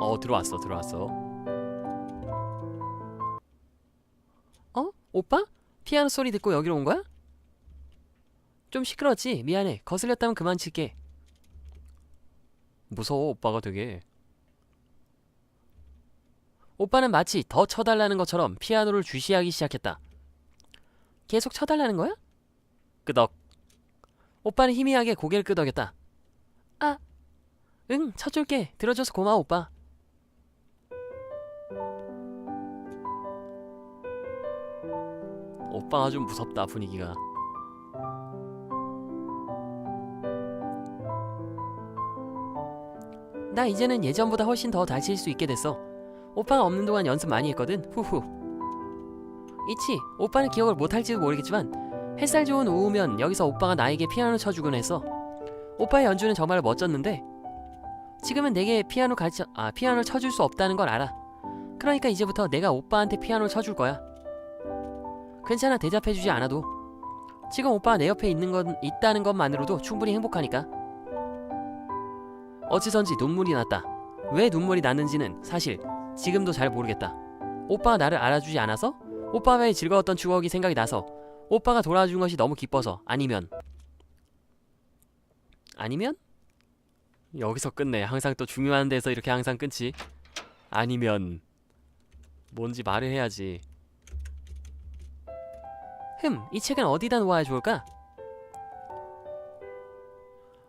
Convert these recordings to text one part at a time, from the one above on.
어 들어왔어 들어왔어 어? 오빠? 피아노 소리 듣고 여기로 온 거야? 좀 시끄러웠지? 미안해 거슬렸다면 그만 칠게 무서워 오빠가 되게 오빠는 마치 더 쳐달라는 것처럼 피아노를 주시하기 시작했다 계속 쳐달라는 거야? 끄덕 오빠는 희미하게 고개를 끄덕였다 아, 응 쳐줄게 들어줘서 고마워 오빠 오빠가 좀 무섭다 분위기가. 나 이제는 예전보다 훨씬 더 잘 칠 수 있게 됐어. 오빠가 없는 동안 연습 많이 했거든. 후후. 이치 오빠는 기억을 못할지도 모르겠지만 햇살 좋은 오후면 여기서 오빠가 나에게 피아노 쳐주곤 했어 오빠의 연주는 정말 멋졌는데 지금은 내게 피아노 가르쳐 아 피아노를 쳐줄 수 없다는 걸 알아. 그러니까 이제부터 내가 오빠한테 피아노를 쳐줄 거야 괜찮아 대답해주지 않아도. 지금 오빠가 내 옆에 있는 건 있다는 것만으로도 충분히 행복하니까. 어찌선지 눈물이 났다. 왜 눈물이 났는지는 사실 지금도 잘 모르겠다. 오빠가 나를 알아주지 않아서? 오빠와의 즐거웠던 추억이 생각이 나서 오빠가 돌아준 것이 너무 기뻐서 아니면. 아니면? 여기서 끝내. 항상 또 중요한 데서 이렇게 항상 끊지. 아니면. 뭔지 말을 해야지 흠, 이 책은 어디다 놓아야 좋을까?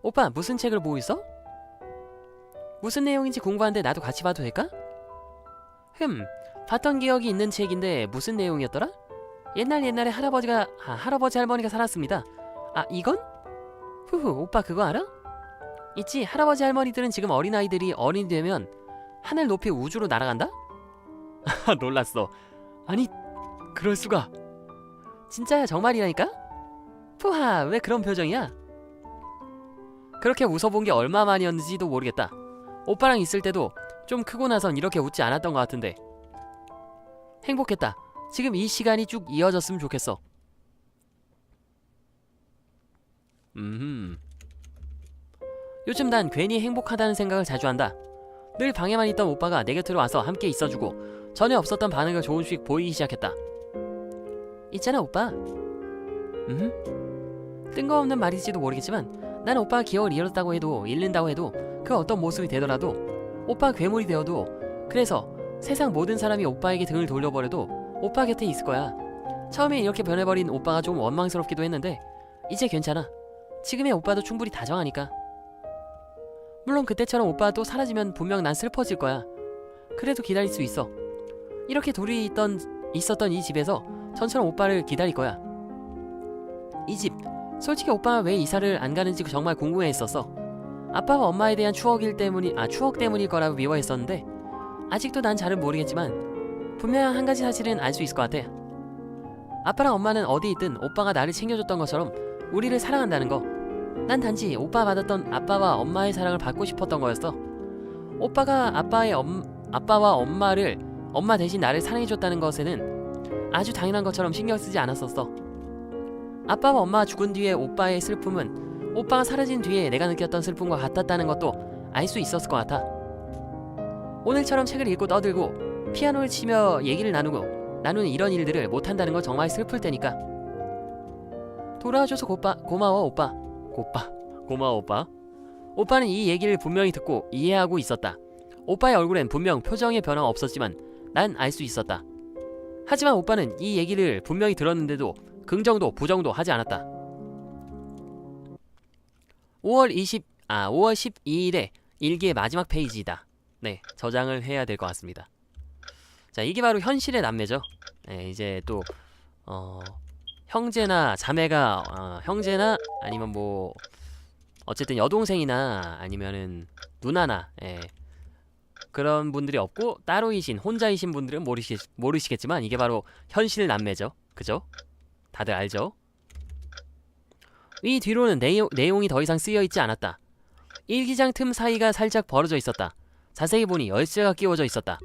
오빠, 무슨 책을 보고 있어? 무슨 내용인지 궁금한데 나도 같이 봐도 될까? 흠, 봤던 기억이 있는 책인데 무슨 내용이었더라? 옛날 옛날에 할아버지가 아, 할아버지 할머니가 살았습니다. 아, 이건? 후후, 오빠 그거 알아? 있지, 할아버지 할머니들은 지금 어린아이들이 어린이 되면 하늘 높이 우주로 날아간다? 놀랐어. 아니, 그럴 수가. 진짜야 정말이라니까? 푸하 왜 그런 표정이야? 그렇게 웃어본 게 얼마 만이었는지도 모르겠다. 오빠랑 있을 때도 좀 크고 나선 이렇게 웃지 않았던 것 같은데. 행복했다. 지금 이 시간이 쭉 이어졌으면 좋겠어. 음 요즘 난 괜히 행복하다는 생각을 자주 한다. 늘 방에만 있던 오빠가 내 곁으로 와서 함께 있어주고 전혀 없었던 반응을 조금씩 보이기 시작했다 있잖아 오빠. 음? 뜬금없는 말일지도 모르겠지만 난 오빠가 기억을 잃었다고 해도 잃는다고 해도 그 어떤 모습이 되더라도 오빠 괴물이 되어도 그래서 세상 모든 사람이 오빠에게 등을 돌려버려도 오빠 곁에 있을 거야. 처음에 이렇게 변해버린 오빠가 좀 원망스럽기도 했는데 이제 괜찮아. 지금의 오빠도 충분히 다정하니까. 물론 그때처럼 오빠가 또 사라지면 분명 난 슬퍼질 거야. 그래도 기다릴 수 있어. 이렇게 둘이 있던 있었던 이 집에서 전처럼 오빠를 기다릴 거야. 이 집, 솔직히 오빠가 왜 이사를 안 가는지 정말 궁금해했었어. 아빠와 엄마에 대한 추억일 때문이 아 추억 때문일 거라고 미워했었는데 아직도 난 잘은 모르겠지만 분명 한 가지 사실은 알 수 있을 것 같아. 아빠랑 엄마는 어디 있든 오빠가 나를 챙겨줬던 것처럼 우리를 사랑한다는 거. 난 단지 오빠 받았던 아빠와 엄마의 사랑을 받고 싶었던 거였어. 오빠가 아빠의 엄 아빠와 엄마를 엄마 대신 나를 사랑해줬다는 것에는 아주 당연한 것처럼 신경 쓰지 않았었어. 아빠와 엄마가 죽은 뒤에 오빠의 슬픔은 오빠가 사라진 뒤에 내가 느꼈던 슬픔과 같았다는 것도 알 수 있었을 것 같아. 오늘처럼 책을 읽고 떠들고 피아노를 치며 얘기를 나누고 나누는 이런 일들을 못한다는 건 정말 슬플 때니까. 돌아와줘서 고빠, 고마워 오빠. 고빠. 고마워 오빠. 오빠는 이 얘기를 분명히 듣고 이해하고 있었다. 오빠의 얼굴엔 분명 표정의 변화가 없었지만 난 알 수 있었다. 하지만 오빠는 이 얘기를 분명히 들었는데도 긍정도 부정도 하지 않았다. 5월 20, 아 5월 12일에 일기의 마지막 페이지이다. 네, 저장을 해야 될 것 같습니다. 자, 이게 바로 현실의 남매죠. 네, 이제 또 어, 형제나 자매가 어, 형제나 아니면 뭐 어쨌든 여동생이나 아니면은 누나나 예, 그런 분들이 없고 따로이신 혼자이신 분들은 모르시, 모르시겠지만 이게 바로 현실 남매죠. 그죠? 다들 알죠? 이 뒤로는 내용, 내용이 더 이상 쓰여 있지 않았다. 일기장 틈 사이가 살짝 벌어져 있었다. 자세히 보니 열쇠가 끼워져 있었다.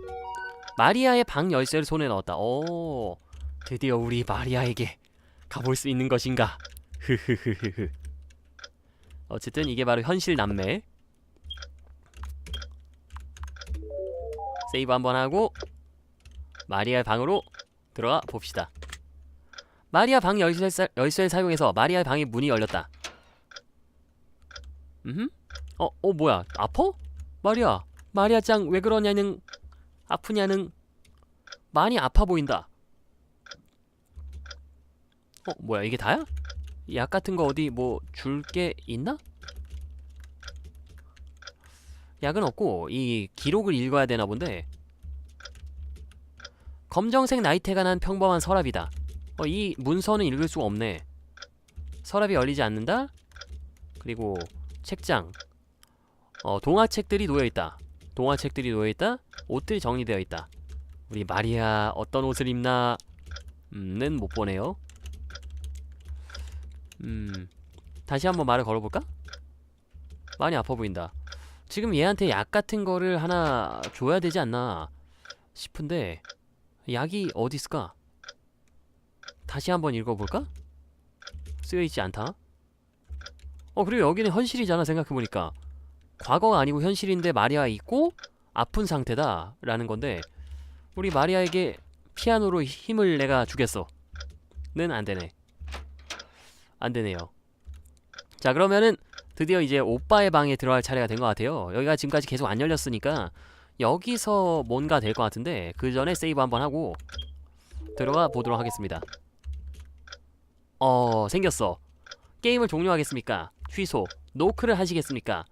마리아의 방 열쇠를 손에 넣었다. 오, 드디어 우리 마리아에게 가볼 수 있는 것인가? 흐흐흐흐흐. 어쨌든 이게 바로 현실 남매. 세이브 한번 하고 마리아의 방으로 들어가 봅시다. 마리아 방 열쇠, 사- 열쇠를 사용해서 마리아의 방의 문이 열렸다. 음? 어, 어 뭐야? 아퍼? 마리아, 마리아 짱 왜 그러냐는 아프냐는 많이 아파 보인다. 어, 뭐야 이게 다야? 약 같은 거 어디 뭐 줄 게 있나? 약은 없고 이 기록을 읽어야 되나 본데 검정색 나이테가 난 평범한 서랍이다. 어, 이 문서는 읽을 수가 없네. 서랍이 열리지 않는다. 그리고 책장. 어, 동화책들이 놓여 있다. 동화책들이 놓여 있다. 옷들이 정리되어 있다. 우리 마리아 어떤 옷을 입나? 음,는 못 보네요. 음, 다시 한번 말을 걸어볼까? 많이 아파 보인다. 지금 얘한테 약 같은 거를 하나 줘야 되지 않나 싶은데 약이 어디 있을까? 다시 한번 읽어볼까? 쓰여있지 않다. 어 그리고 여기는 현실이잖아 생각해보니까 과거가 아니고 현실인데 마리아 있고 아픈 상태다 라는 건데 우리 마리아에게 피아노로 힘을 내가 주겠어 는 안되네 안되네요 자 그러면은 드디어 이제 오빠의 방에 들어갈 차례가 된 것 같아요. 여기가 지금까지 계속 안 열렸으니까 여기서 뭔가 될 것 같은데 그 전에 세이브 한번 하고 들어가 보도록 하겠습니다. 어 생겼어. 게임을 종료하겠습니까? 취소. 노크를 하시겠습니까?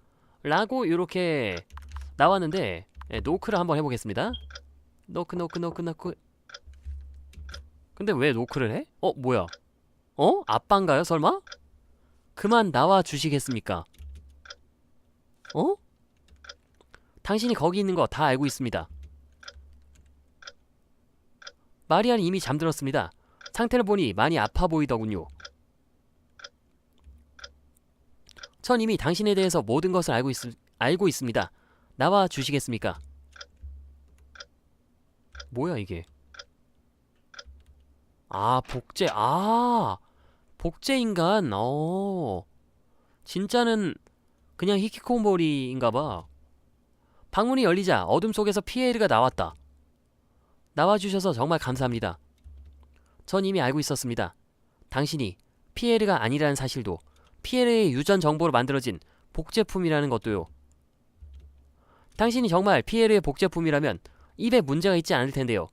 라고 이렇게 나왔는데 예, 노크를 한번 해보겠습니다. 노크 노크 노크 노크. 근데 왜 노크를 해? 어 뭐야? 어? 아빠인가요 설마? 그만 나와 주시겠습니까? 어? 당신이 거기 있는 거 다 알고 있습니다. 마리아는 이미 잠들었습니다. 상태를 보니 많이 아파 보이더군요. 전 이미 당신에 대해서 모든 것을 알고, 있, 알고 있습니다. 나와 주시겠습니까? 뭐야 이게? 아 복제 아 복제 인간 어 진짜는 그냥 히키코모리인가봐. 방문이 열리자 어둠 속에서 피에르가 나왔다. 나와주셔서 정말 감사합니다. 전 이미 알고 있었습니다. 당신이 피에르가 아니라는 사실도 피에르의 유전 정보로 만들어진 복제품이라는 것도요. 당신이 정말 피에르의 복제품이라면 입에 문제가 있지 않을 텐데요.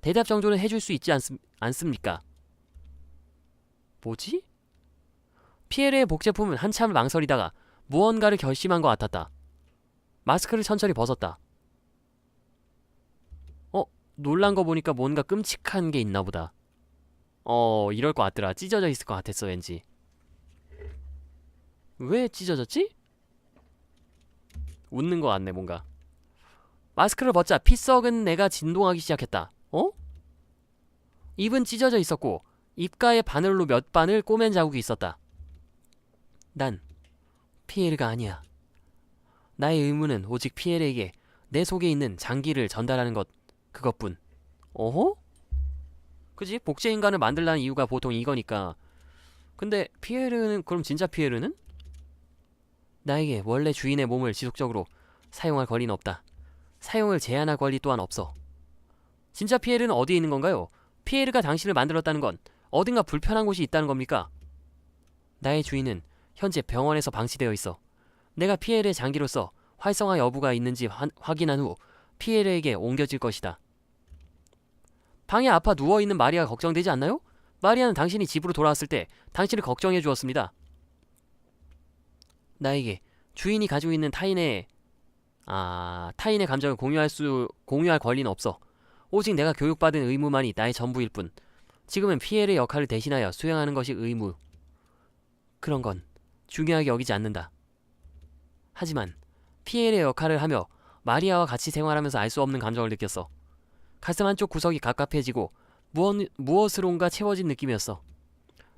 대답 정도는 해줄 수 있지 않습, 않습니까? 뭐지? 피에르의 복제품은 한참을 망설이다가 무언가를 결심한 것 같았다. 마스크를 천천히 벗었다. 어, 놀란 거 보니까 뭔가 끔찍한 게 있나 보다. 어, 이럴 것 같더라. 찢어져 있을 것 같았어, 왠지. 왜 찢어졌지? 웃는 것 같네, 뭔가. 마스크를 벗자 피 썩은 내가 진동하기 시작했다. 어? 입은 찢어져 있었고 입가에 바늘로 몇 반을 꼬맨 자국이 있었다. 난 피에르가 아니야. 나의 의무는 오직 피에르에게 내 속에 있는 장기를 전달하는 것 그것뿐. 어허? 그지? 복제 인간을 만들라는 이유가 보통 이거니까. 근데 피에르는 그럼 진짜 피에르는? 나에게 원래 주인의 몸을 지속적으로 사용할 권리는 없다. 사용을 제한할 권리 또한 없어. 진짜 피에르는 어디에 있는 건가요? 피에르가 당신을 만들었다는 건 어딘가 불편한 곳이 있다는 겁니까? 나의 주인은 현재 병원에서 방치되어 있어. 내가 피에르의 장기로서 활성화 여부가 있는지 화- 확인한 후 피에르에게 옮겨질 것이다. 방에 아파 누워 있는 마리아가 걱정되지 않나요? 마리아는 당신이 집으로 돌아왔을 때 당신을 걱정해 주었습니다. 나에게 주인이 가지고 있는 타인의 아 타인의 감정을 공유할 수 공유할 권리는 없어. 오직 내가 교육받은 의무만이 나의 전부일 뿐. 지금은 피에르의 역할을 대신하여 수행하는 것이 의무. 그런 건 중요하게 여기지 않는다. 하지만 피에르의 역할을 하며 마리아와 같이 생활하면서 알 수 없는 감정을 느꼈어. 가슴 한쪽 구석이 갑갑해지고 무엇, 무엇으론가 채워진 느낌이었어.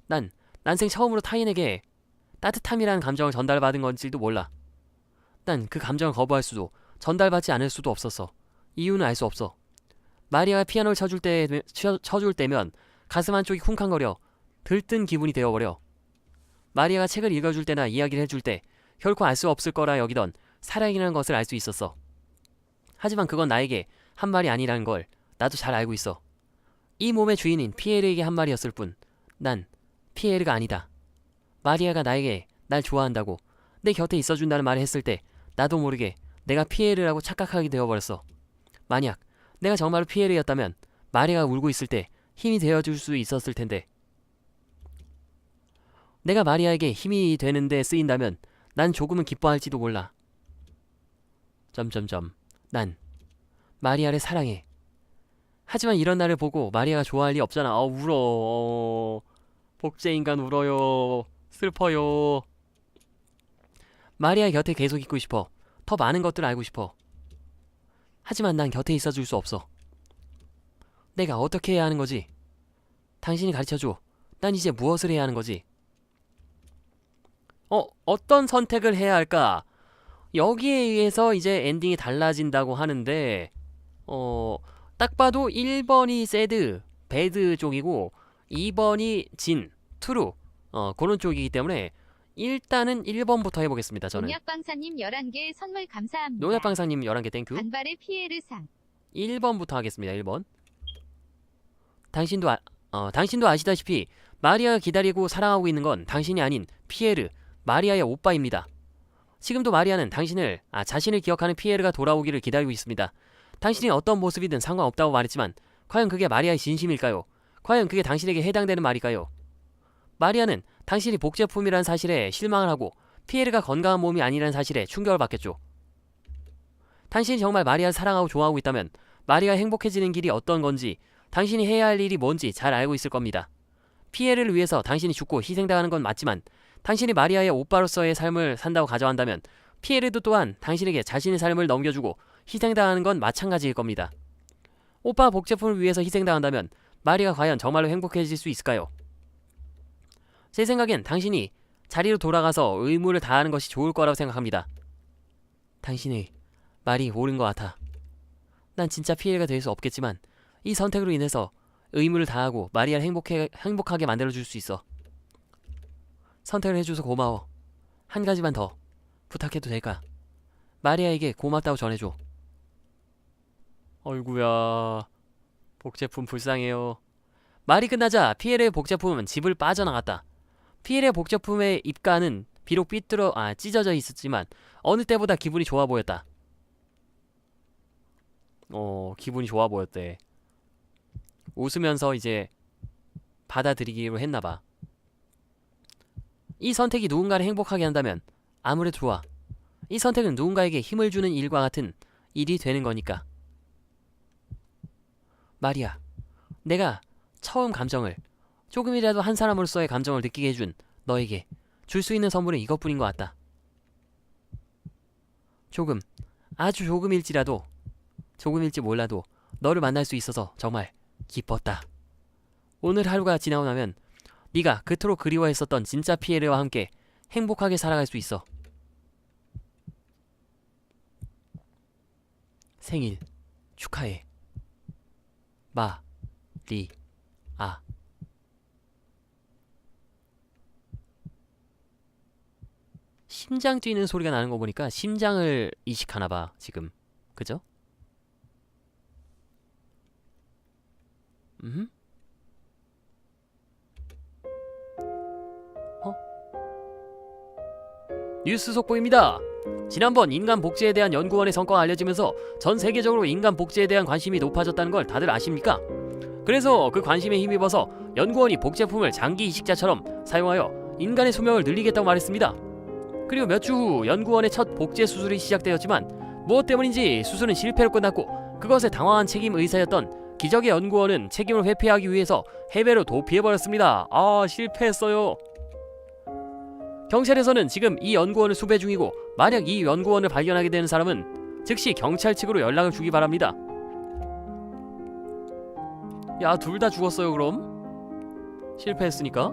난 난생 처음으로 타인에게 따뜻함이라는 감정을 전달받은 건지도 몰라. 난 그 감정을 거부할 수도 전달받지 않을 수도 없었어. 이유는 알 수 없어. 마리아가 피아노를 쳐줄 때 쳐, 쳐줄 때면 가슴 한쪽이 쿵쾅거려 들뜬 기분이 되어버려. 마리아가 책을 읽어줄 때나 이야기를 해줄 때 결코 알 수 없을 거라 여기던 사랑이라는 것을 알 수 있었어. 하지만 그건 나에게 한 말이 아니라는 걸 나도 잘 알고 있어. 이 몸의 주인인 피에르에게 한 말이었을 뿐, 난 피에르가 아니다. 마리아가 나에게 날 좋아한다고 내 곁에 있어준다는 말을 했을 때 나도 모르게 내가 피에르라고 착각하게 되어버렸어. 만약 내가 정말로 피에르였다면 마리아가 울고 있을 때 힘이 되어줄 수 있었을 텐데 내가 마리아에게 힘이 되는데 쓰인다면 난 조금은 기뻐할지도 몰라. 점점점 난 마리아를 사랑해. 하지만 이런 나를 보고 마리아가 좋아할 리 없잖아. 어 울어. 어, 복제 인간 울어요. 슬퍼요. 마리아 곁에 계속 있고 싶어. 더 많은 것들을 알고 싶어. 하지만 난 곁에 있어줄 수 없어. 내가 어떻게 해야 하는 거지? 당신이 가르쳐줘. 난 이제 무엇을 해야 하는 거지? 어, 어떤 선택을 해야 할까? 여기에 의해서 이제 엔딩이 달라진다고 하는데, 어, 딱 봐도 1번이 새드, 배드 쪽이고, 2번이 진, 트루, 어, 그런 쪽이기 때문에, 일단은 1번부터 해보겠습니다, 저는. 농약방사님 11개 선물 감사합니다. 농약방사님 11개 땡큐. 반발의 피해르상. 1번부터 하겠습니다. 1번. 당신도 아, 어, 당신도 아시다시피 마리아가 기다리고 사랑하고 있는 건 당신이 아닌 피에르, 마리아의 오빠입니다. 지금도 마리아는 당신을 아, 자신을 기억하는 피에르가 돌아오기를 기다리고 있습니다. 당신이 어떤 모습이든 상관없다고 말했지만 과연 그게 마리아의 진심일까요? 과연 그게 당신에게 해당되는 말일까요? 마리아는 당신이 복제품이라는 사실에 실망을 하고 피에르가 건강한 몸이 아니라는 사실에 충격을 받겠죠. 당신이 정말 마리아를 사랑하고 좋아하고 있다면 마리아가 행복해지는 길이 어떤 건지 당신이 해야 할 일이 뭔지 잘 알고 있을 겁니다. 피에르를 위해서 당신이 죽고 희생당하는 건 맞지만 당신이 마리아의 오빠로서의 삶을 산다고 가정한다면 피에르도 또한 당신에게 자신의 삶을 넘겨주고 희생당하는 건 마찬가지일 겁니다. 오빠 복제품을 위해서 희생당한다면 마리아가 과연 정말로 행복해질 수 있을까요? 제 생각엔 당신이 자리로 돌아가서 의무를 다하는 것이 좋을 거라고 생각합니다. 당신의 말이 옳은 것 같아. 난 진짜 피해가 될 수 없겠지만 이 선택으로 인해서 의무를 다하고 마리아를 행복해, 행복하게 만들어줄 수 있어. 선택을 해줘서 고마워. 한 가지만 더 부탁해도 될까? 마리아에게 고맙다고 전해줘. 얼구야 복제품 불쌍해요. 말이 끝나자 피에르의 복제품은 집을 빠져나갔다. 피에르의 복제품의 입가는 비록 삐뚤어 아 찢어져 있었지만 어느 때보다 기분이 좋아 보였다. 어 기분이 좋아 보였대. 웃으면서 이제 받아들이기로 했나봐. 이 선택이 누군가를 행복하게 한다면 아무래도 좋아. 이 선택은 누군가에게 힘을 주는 일과 같은 일이 되는 거니까. 말이야, 내가 처음 감정을 조금이라도 한 사람으로서의 감정을 느끼게 해준 너에게 줄 수 있는 선물은 이것뿐인 것 같다. 조금, 아주 조금일지라도, 조금일지 몰라도 너를 만날 수 있어서 정말 기뻤다. 오늘 하루가 지나고 나면 네가 그토록 그리워했었던 진짜 피에르와 함께 행복하게 살아갈 수 있어. 생일 축하해. 마, 리, 아. 심장 뛰는 소리가 나는 거 보니까 심장을 이식하나 봐, 지금. 그죠? 음? 어? 뉴스 속보입니다. 지난번 인간 복제에 대한 연구원의 성과가 알려지면서 전 세계적으로 인간 복제에 대한 관심이 높아졌다는 걸 다들 아십니까? 그래서 그 관심에 힘입어서 연구원이 복제품을 장기 이식자처럼 사용하여 인간의 수명을 늘리겠다고 말했습니다. 그리고 몇 주 후 연구원의 첫 복제 수술이 시작되었지만 무엇 때문인지 수술은 실패로 끝났고 그것에 당황한 책임 의사였던 기적의 연구원은 책임을 회피하기 위해서 해외로 도피해버렸습니다. 아 실패했어요. 경찰에서는 지금 이 연구원을 수배 중이고 만약 이 연구원을 발견하게 되는 사람은 즉시 경찰 측으로 연락을 주기 바랍니다. 야, 둘 다 죽었어요, 그럼? 실패했으니까.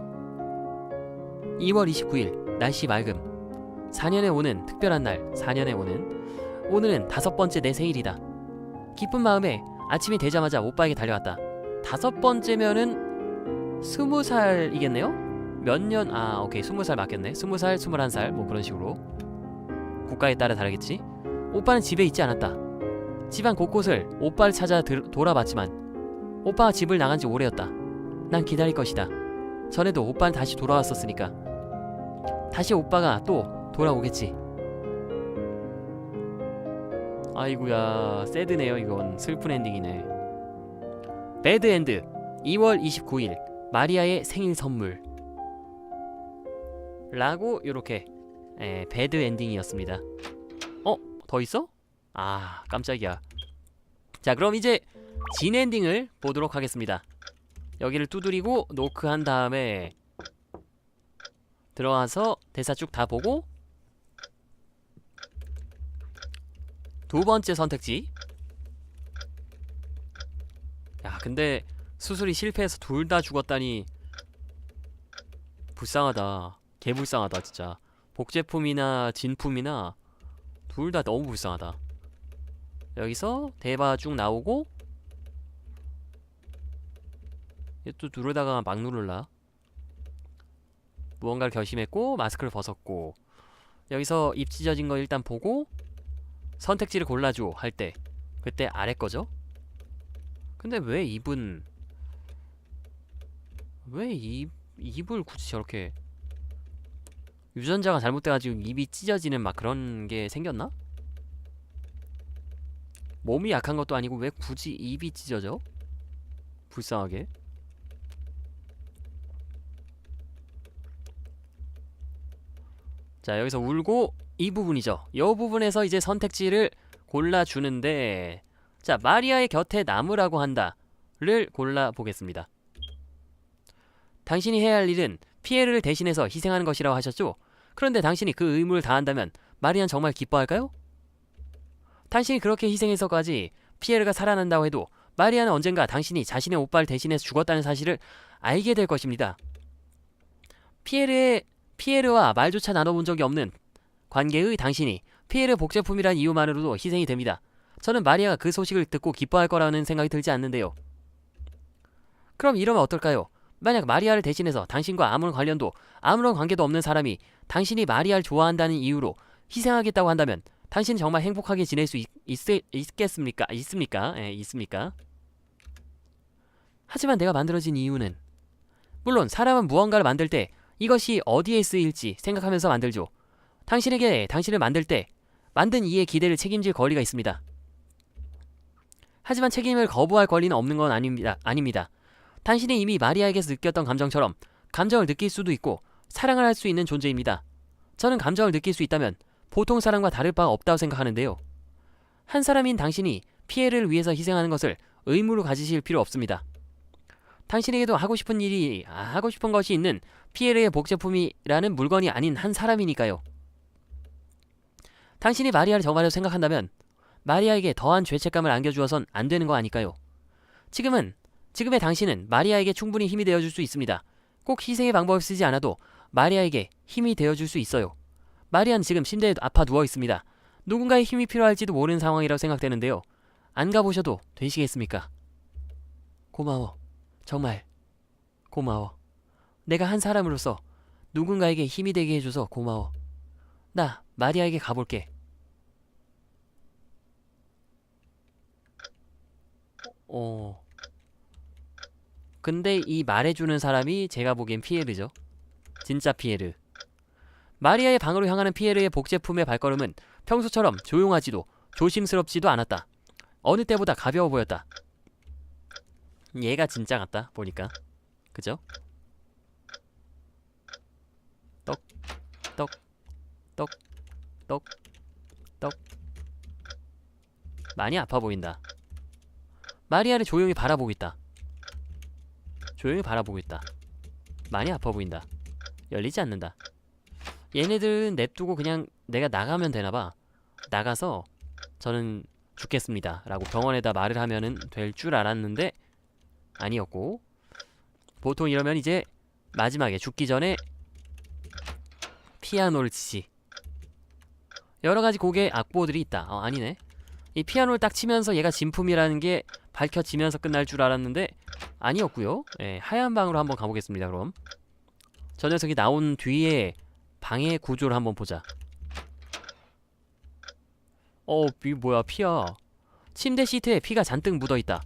2월 29일, 날씨 맑음. 4년에 오는 특별한 날, 4년에 오는. 오늘은 다섯 번째 내 생일이다. 기쁜 마음에 아침이 되자마자 오빠에게 달려왔다. 다섯 번째면은 스무 살이겠네요? 몇 년, 아, 오케이, 스무 살 맞겠네. 스무 살, 스물한 살, 뭐 그런 식으로. 국가에 따라 다르겠지? 오빠는 집에 있지 않았다. 집안 곳곳을 오빠를 찾아 들- 돌아봤지만 오빠가 집을 나간 지 오래였다. 난 기다릴 것이다. 전에도 오빠는 다시 돌아왔었으니까. 다시 오빠가 또 돌아오겠지. 아이구야, 새드네요, 이건. 슬픈 엔딩이네. 배드 엔드. 2월 29일. 마리아의 생일 선물. 라고 요렇게 에, 배드 엔딩이었습니다. 어? 더 있어? 아, 깜짝이야. 자, 그럼 이제 진 엔딩을 보도록 하겠습니다. 여기를 두드리고 노크한 다음에 들어와서 대사 쭉 다 보고 두 번째 선택지. 야, 근데 수술이 실패해서 둘 다 죽었다니 불쌍하다. 개 불쌍하다, 진짜. 복제품이나 진품이나 둘 다 너무 불쌍하다. 여기서 대바 쭉 나오고 얘또 누르다가 막 누를라. 무언가를 결심했고 마스크를 벗었고 여기서 입 찢어진 거 일단 보고 선택지를 골라줘 할 때 그때 아래 거죠? 근데 왜 입은 왜 입, 입을 굳이 저렇게 유전자가 잘못돼가지고 입이 찢어지는 막 그런 게 생겼나? 몸이 약한 것도 아니고 왜 굳이 입이 찢어져? 불쌍하게 자 여기서 울고 이 부분이죠 이 부분에서 이제 선택지를 골라주는데 자 마리아의 곁에 남으라고 한다를 골라보겠습니다 당신이 해야 할 일은 피에르를 대신해서 희생하는 것이라고 하셨죠? 그런데 당신이 그 의무를 다한다면 마리안 정말 기뻐할까요? 당신이 그렇게 희생해서까지 피에르가 살아난다고 해도 마리아는 언젠가 당신이 자신의 오빠를 대신해서 죽었다는 사실을 알게 될 것입니다. 피에르의 피에르와 말조차 나눠본 적이 없는 관계의 당신이 피에르 복제품이란 이유만으로도 희생이 됩니다. 저는 마리아가 그 소식을 듣고 기뻐할 거라는 생각이 들지 않는데요. 그럼 이러면 어떨까요? 만약 마리아를 대신해서 당신과 아무런 관련도 아무런 관계도 없는 사람이 당신이 마리아를 좋아한다는 이유로 희생하겠다고 한다면 당신은 정말 행복하게 지낼 수 있, 있, 겠습니까 있습니까? 예, 있습니까? 하지만 내가 만들어진 이유는 물론 사람은 무언가를 만들 때 이것이 어디에 쓰일지 생각하면서 만들죠. 당신에게 당신을 만들 때 만든 이의 기대를 책임질 권리가 있습니다. 하지만 책임을 거부할 권리는 없는 건 아닙니다. 아닙니다. 당신이 이미 마리아에게서 느꼈던 감정처럼 감정을 느낄 수도 있고 사랑을 할 수 있는 존재입니다. 저는 감정을 느낄 수 있다면 보통 사람과 다를 바가 없다고 생각하는데요. 한 사람인 당신이 피해를 위해서 희생하는 것을 의무로 가지실 필요 없습니다. 당신에게도 하고 싶은 일이 아, 하고 싶은 것이 있는 피에르의 복제품이라는 물건이 아닌 한 사람이니까요. 당신이 마리아를 정말로 생각한다면 마리아에게 더한 죄책감을 안겨주어선 안 되는 거 아닐까요? 지금은 지금의 당신은 마리아에게 충분히 힘이 되어줄 수 있습니다. 꼭 희생의 방법을 쓰지 않아도 마리아에게 힘이 되어줄 수 있어요. 마리아는 지금 침대에 아파 누워 있습니다. 누군가의 힘이 필요할지도 모르는 상황이라고 생각되는데요. 안 가보셔도 되시겠습니까? 고마워. 정말 고마워. 내가 한 사람으로서 누군가에게 힘이 되게 해줘서 고마워. 나 마리아에게 가볼게. 어. 근데 이 말해주는 사람이 제가 보기엔 피에르죠. 진짜 피에르. 마리아의 방으로 향하는 피에르의 복제품의 발걸음은 평소처럼 조용하지도 조심스럽지도 않았다. 어느 때보다 가벼워 보였다. 얘가 진짜 같다 보니까 그죠? 떡, 떡, 떡, 떡, 떡. 많이 아파 보인다. 마리아를 조용히 바라보고 있다. 조용히 바라보고 있다. 많이 아파 보인다. 열리지 않는다. 얘네들은 냅두고 그냥 내가 나가면 되나봐. 나가서 저는 죽겠습니다. 라고 병원에다 말을 하면은 될 줄 알았는데 아니었고 보통 이러면 이제 마지막에 죽기 전에 피아노를 치지. 여러 가지 곡의 악보들이 있다. 어, 아니네. 이 피아노를 딱 치면서 얘가 진품이라는 게 밝혀지면서 끝날 줄 알았는데 아니었고요. 예, 하얀 방으로 한번 가보겠습니다. 그럼 저 녀석이 나온 뒤에 방의 구조를 한번 보자. 어, 이 뭐야 피야. 침대 시트에 피가 잔뜩 묻어 있다.